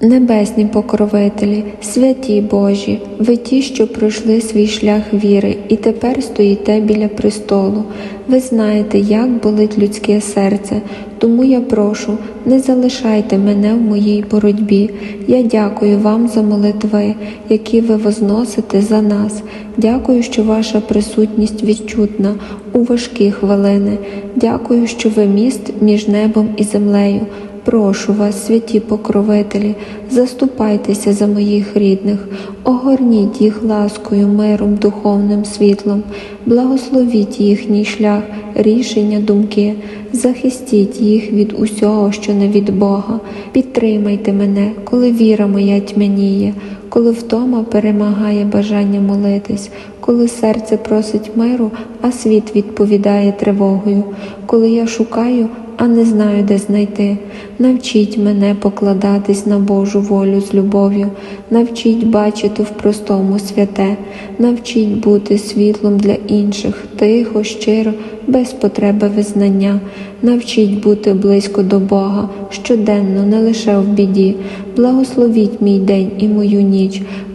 Небесні покровителі, святі Божі, ви ті, що пройшли свій шлях віри і тепер стоїте біля престолу. Ви знаєте, як болить людське серце, тому я прошу, не залишайте мене в моїй боротьбі. Я дякую вам за молитви, які ви возносите за нас. Дякую, що ваша присутність відчутна у важкі хвилини. Дякую, що ви міст між небом і землею. Прошу вас, святі покровителі, заступайтеся за моїх рідних, огорніть їх ласкою, миром, духовним світлом, благословіть їхній шлях, рішення, думки, захистіть їх від усього, що не від Бога. Підтримайте мене, коли віра моя тьмяніє, коли втома перемагає бажання молитись, коли серце просить миру, а світ відповідає тривогою, коли я шукаю а не знаю, де знайти. Навчіть мене покладатись на Божу волю з любов'ю, навчіть бачити в простому святе, навчіть бути світлом для інших, тихо, щиро, без потреби визнання, навчіть бути близько до Бога щоденно, не лише в біді. Благословіть мій день і мою ніч,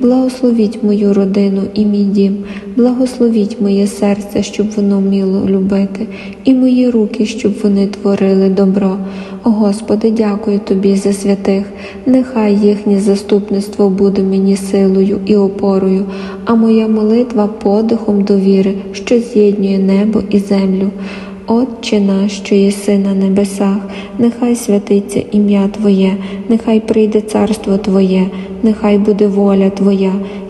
благословіть мою родину і мій дім, благословіть моє серце, щоб воно вміло любити, і мої руки, щоб вони творили добро. О Господи, дякую Тобі за святих. Нехай їхнє заступництво буде мені силою і опорою, а моя молитва подихом довіри, що з'єднує небо і землю. Отче наш, що єси на небесах, нехай святиться ім'я Твоє, нехай прийде царство Твоє, нехай буде воля Твоя,